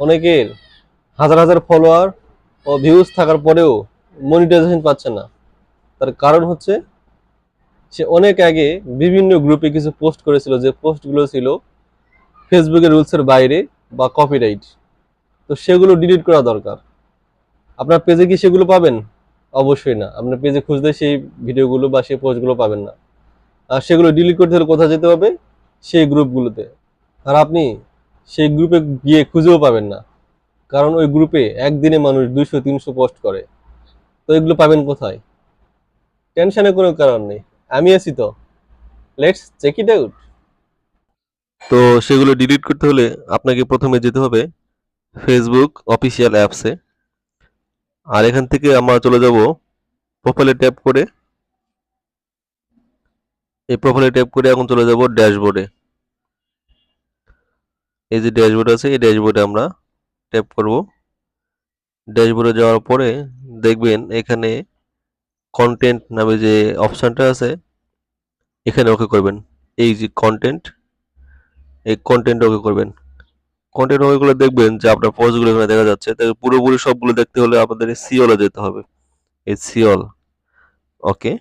অনেকের হাজার হাজার ফলোয়ার ও ভিউজ থাকার পরেও মনিটাইজেশন পাচ্ছে না। তার কারণ হচ্ছে, সে অনেক আগে বিভিন্ন গ্রুপে কিছু পোস্ট করেছিল, যে পোস্টগুলো ছিল ফেসবুকের রুলসের বাইরে বা কপিরাইট তো সেগুলো ডিলিট করা দরকার। আপনার পেজে কি সেগুলো পাবেন? অবশ্যই না। আপনার পেজে খুঁজতে সেই ভিডিওগুলো বা সেই পোস্টগুলো পাবেন না। আর সেগুলো ডিলিট করতে হলে কোথায় যেতে হবে? সেই গ্রুপগুলোতে আর আপনি সেই গ্রুপে গিয়ে খুঁজেও পাবেন না। কারণ ওই গ্রুপে একদিনে মানুষ দুইশো, তিনশো পোস্ট করে। তো এগুলো পাবেন কোথায়? টেনশনের কোনো কারণ নেই। আমি আছি তো। লেটস চেক ইট আউট তো সেগুলো ডিলিট করতে হলে আপনাকে প্রথমে যেতে হবে ফেসবুক অফিসিয়াল অ্যাপসে আর এখান থেকে আমরা চলে যাব প্রোফাইলে ট্যাপ করে। এই প্রোফাইলে ট্যাপ করে এখন চলে যাব ড্যাশবোর্ডে এই যে ড্যাশবোর্ড আছে, এই ড্যাশবোর্ডে আমরা ট্যাপ করব। ড্যাশবোর্ডে যাওয়ার পরে দেখবেন এখানে কন্টেন্ট নামে যে অপশানটা আছে, এখানে ওকে করবেন। এই যে কন্টেন্ট এই কন্টেন্ট ওকে করবেন। কন্টেন্ট ওকে দেখবেন যে আপনার পোস্টগুলো এখানে দেখা যাচ্ছে। তাই পুরোপুরি সবগুলো দেখতে হলে আপনাদের সিওলে যেতে হবে। এই সিওল ওকে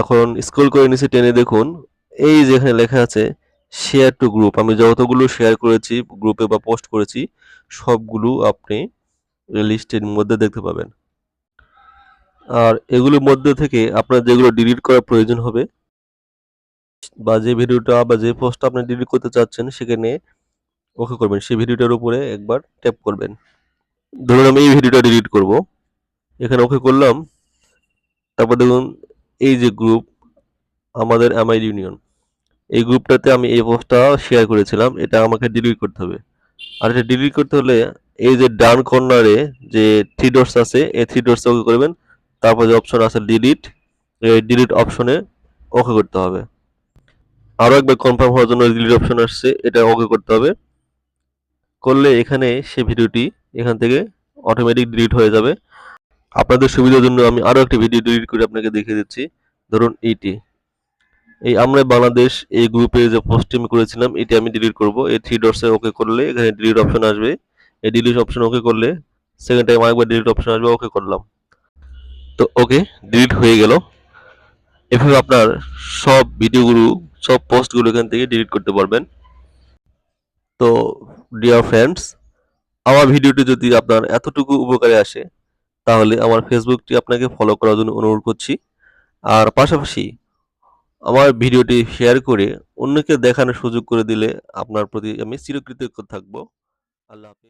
এখন স্ক্রল করে নিচে টেনে দেখুন। এই যেখানে লেখা আছে শেয়ার টু গ্রুপ আমি যতগুলো শেয়ার করেছি গ্রুপে বা পোস্ট করেছি, সবগুলো আপনি লিস্টের মধ্যে দেখতে পাবেন। আর এগুলোর মধ্যে থেকে আপনার যেগুলো ডিলিট করার প্রয়োজন হবে, বা যে ভিডিওটা বা যে পোস্টটা আপনি ডিলিট করতে চাচ্ছেন, সেখানে ওকে করবেন। সেই ভিডিওটার উপরে একবার ট্যাপ করবেন। ধরুন আমি এই ভিডিওটা ডিলিট করব। এখানে ওকে করলাম। তারপর দেখুন, এই যে গ্রুপ আমাদের এমআই ইউনিয়ন এই গ্রুপটাতে আমি এই পোস্টটা শেয়ার করেছিলাম, এটা আমাকে ডিলিট করতে হবে। আর এটা ডিলিট করতে হলে এই যে ডান কর্নারে যে থ্রি ডটস আছে, এই থ্রি ডটস ওকে করবেন, তারপর যে অপশন আছে ডিলিট এই ডিলিট অপশনে ওকে করতে হবে। আরও একবার কনফার্ম হওয়ার জন্য ডিলিট অপশন আসছে, এটা ওকে করতে হবে। করলে এখানে সে ভিডিওটি এখান থেকে অটোমেটিক ডিলিট হয়ে যাবে। আপনাদের সুবিধার জন্য আমি আরও একটি ভিডিও ডিলিট করে আপনাকে দেখিয়ে দিচ্ছি। ধরুন এইটি এই আমরা বাংলাদেশ এই গ্রুপে যে পোস্টটি আমি করেছিলাম, এটি আমি ডিলিট করব। এই থ্রি ডটসে ওকে করলে এখানে ডিলিট অপশন আসবে। এই ডিলিট অপশন ওকে করলে সেকেন্ড টাইম আরেকবার ডিলিট অপশন আসবে ওকে করলাম। তো ওকে ডিলিট হয়ে গেল। এভাবে আপনার সব ভিডিওগুলো সব পোস্টগুলো এখান থেকে ডিলিট করতে পারবেন। তো ডিয়ার ফ্রেন্ডস আমার ভিডিওটি যদি আপনার এতটুকু উপকারে আসে, তাহলে আমার ফেসবুকটি আপনাকে ফলো করার জন্য অনুরোধ করছি। আর পাশাপাশি আমার ভিডিওটি শেয়ার করে অন্যকে দেখানোর সুযোগ করে দিলে আপনার প্রতি আমি চিরকৃতজ্ঞ থাকব। আল্লাহ হাফিজ।